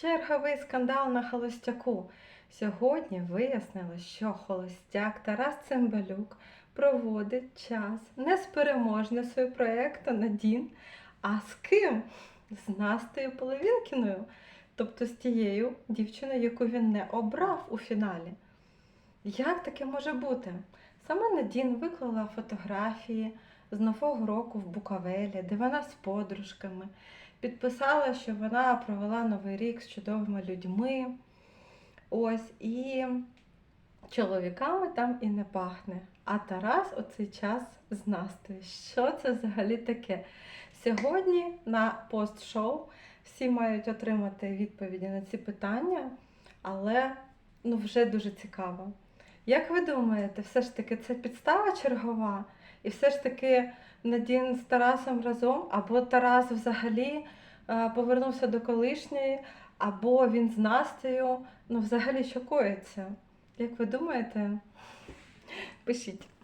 Черговий скандал на холостяку. Сьогодні вияснилось, що холостяк Тарас Цимбалюк проводить час не з переможницею проєкту Надін, а з ким? З Настею Половінкіною, тобто з тією дівчиною, яку він не обрав у фіналі. Як таке може бути? Сама Надін виклала фотографії з Нового року в Букавелі, де вона з подружками, підписала, що вона провела Новий рік з чудовими людьми. Ось і чоловіками там і не пахне. А Тарас оцей час з Настею. Що це взагалі таке? Сьогодні на пост-шоу всі мають отримати відповіді на ці питання, але ну, вже дуже цікаво. Як ви думаєте, все ж таки це підстава чергова? І все ж таки Надін з Тарасом разом, або Тарас взагалі е, повернувся до колишньої, або він з Настею. Ну, взагалі що коїться? Як ви думаєте? Пишіть.